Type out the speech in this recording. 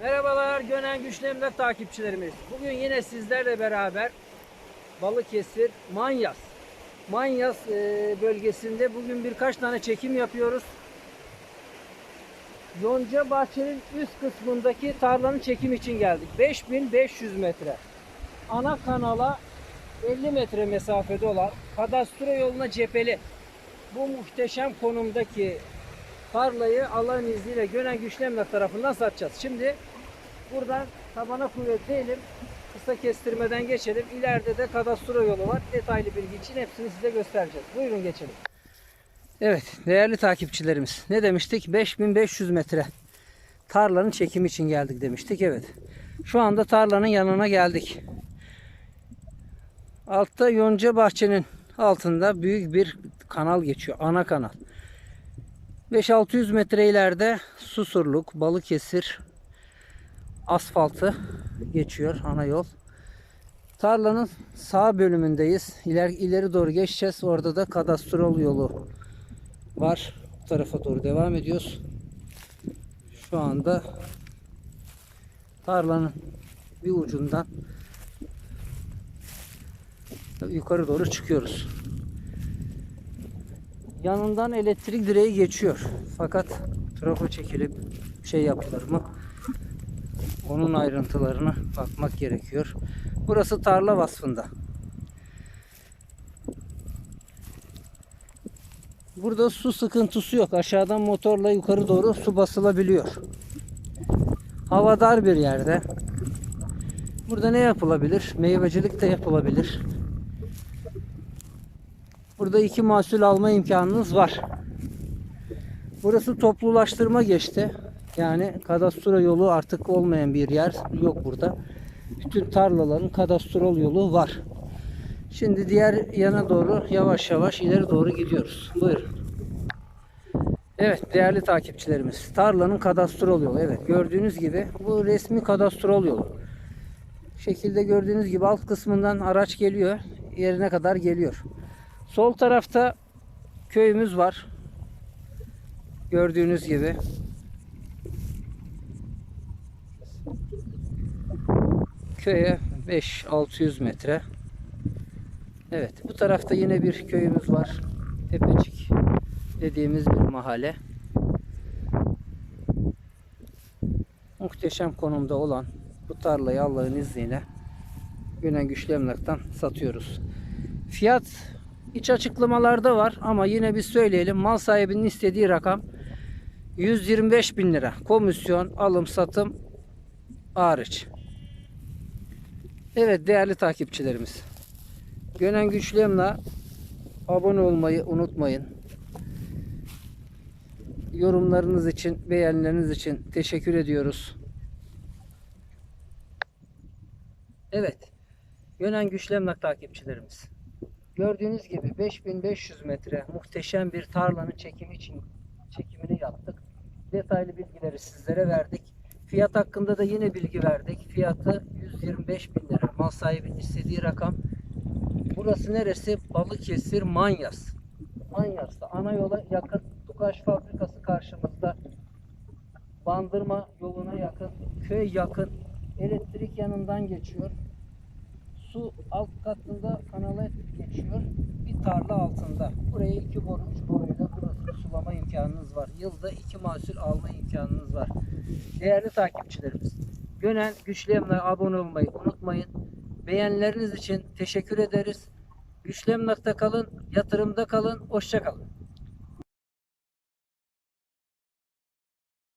Merhabalar Gönen Güçlü Emlak takipçilerimiz. Bugün yine sizlerle beraber Balıkesir Manyas. Manyas e, bölgesinde bugün birkaç tane çekim yapıyoruz. Yonca Bahçe'nin üst kısmındaki tarlanın çekim için geldik. 5500 metre. Ana kanala 50 metre mesafede olan kadastro yoluna cepheli bu muhteşem konumdaki tarlayı Allah'ın izniyle Gönen Güçlü tarafından satacağız. Şimdi buradan tabana kuvvet değilim. Kısa kestirmeden geçelim. İleride de kadastro yolu var. Detaylı bilgi için hepsini size göstereceğiz. Buyurun geçelim. Evet değerli takipçilerimiz ne demiştik? 5500 metre tarlanın çekimi için geldik demiştik. Evet. Şu anda tarlanın yanına geldik. Altta Yonca Bahçe'nin altında büyük bir kanal geçiyor. Ana kanal. 5-600 metre ileride Susurluk, Balıkesir asfaltı geçiyor ana yol. Tarlanın sağ bölümündeyiz. İler, ileri doğru geçeceğiz. Orada da kadastrol yolu var. Bu tarafa doğru devam ediyoruz. Şu anda tarlanın bir ucundan yukarı doğru çıkıyoruz. Yanından elektrik direği geçiyor. Fakat trafo çekilip şey yapılır mı? Onun ayrıntılarına bakmak gerekiyor. Burası tarla vasfında. Burada su sıkıntısı yok. Aşağıdan motorla yukarı doğru su basılabiliyor. Hava dar bir yerde. Burada ne yapılabilir? Meyvecilik de yapılabilir. Burada iki mahsul alma imkanınız var. Burası toplulaştırma geçti. Yani kadastro yolu artık olmayan bir yer yok burada. Bütün tarlaların kadastrol yolu var. Şimdi diğer yana doğru yavaş yavaş ileri doğru gidiyoruz. Buyurun. Evet değerli takipçilerimiz. Tarlanın kadastrol yolu. Evet gördüğünüz gibi bu resmi kadastrol yolu. Şekilde gördüğünüz gibi alt kısmından araç geliyor. Yerine kadar geliyor. Sol tarafta köyümüz var. Gördüğünüz gibi. Köye 5-600 metre. Evet bu tarafta yine bir köyümüz var. Tepecik dediğimiz bir mahalle. Muhteşem konumda olan bu tarlayı Allah'ın izniyle Günen Güçlü Emlak'tan satıyoruz. Fiyat iç açıklamalarda var ama yine bir söyleyelim. Mal sahibinin istediği rakam 125 bin lira. Komisyon, alım, satım hariç. Evet değerli takipçilerimiz. Gönen Güçlü abone olmayı unutmayın. Yorumlarınız için, beğenileriniz için teşekkür ediyoruz. Evet. Gönen Güçlü takipçilerimiz. Gördüğünüz gibi 5500 metre muhteşem bir tarlanın çekimi için çekimini yaptık. Detaylı bilgileri sizlere verdik. Fiyat hakkında da yine bilgi verdik. Fiyatı 125 bin lira. Mal sahibinin istediği rakam. Burası neresi? Balıkesir Manyas. Manyas'ta ana yola yakın. Tukaş fabrikası karşımızda. Bandırma yoluna yakın. Köy yakın. Elektrik yanından geçiyor. Su alt katında kanala geçiyor. Bir tarla altında. Buraya iki boru, üç boruyla burası sulama imkanınız var. Yılda iki mahsul alma imkanınız var. Değerli takipçilerimiz. Gönen Güçlü Emlak'a abone olmayı unutmayın. Beğenileriniz için teşekkür ederiz. Güçlü Emlak'ta kalın, yatırımda kalın, hoşça kalın.